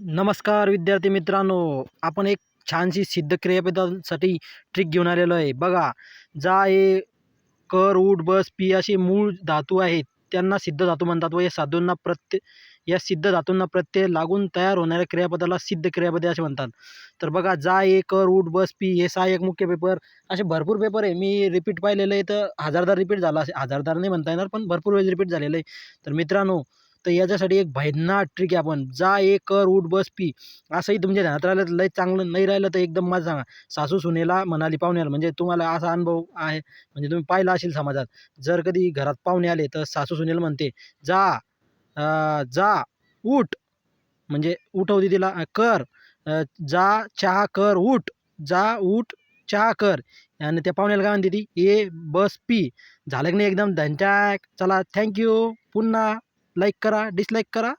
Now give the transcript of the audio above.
नमस्कार विद्यार्थी मित्रांनो आपण एक छानशी सिद्ध क्रियापदासाठी ट्रिक घेऊन आलेलो आहे. बघा जा ए कर उठ बस पी असे मूळ धातू आहेत. त्यांना सिद्ध धातू म्हणतात व या साधूंना प्रत्यय या सिद्ध धातूंना प्रत्यय लागून तयार होणाऱ्या क्रियापदाला सिद्ध क्रियापदे असे म्हणतात. तर बघा जा ए कर उठ बस पी हे सहा एक मुख्य पेपर असे भरपूर पेपर आहे. मी रिपीट पाहिलेलं आहे तर हजारदार रिपीट झाला असे हजारदार नाही म्हणता येणार पण भरपूर वेळेस रिपीट झालेलं आहे. तर मित्रांनो तर याच्यासाठी एक भन्नाट ट्रिक आहे आपण. जा ए कर उठ बस पी. असंही तुमच्या ध्यानात राहिलं तर लय चांगलं नाही राहिलं तर एकदम माझं सांगा. सासू सुनेला म्हणाली पाहुण्याला म्हणजे तुम्हाला असा अनुभव आहे. म्हणजे तुम्ही पाहिला असेल समाजात. जर कधी घरात पाहुणे आले तर सासू सुनेला म्हणते जा जा उठ. म्हणजे उठवते तिला कर. जा चहा कर उठ. जा उठ चहा कर. आणि त्या पाहुण्याला काय म्हणते ती ए बस पी. झालं की नाही एकदम? धनचाक चला थँक्यू पुन्हा. लाईक करा डिसलाईक करा.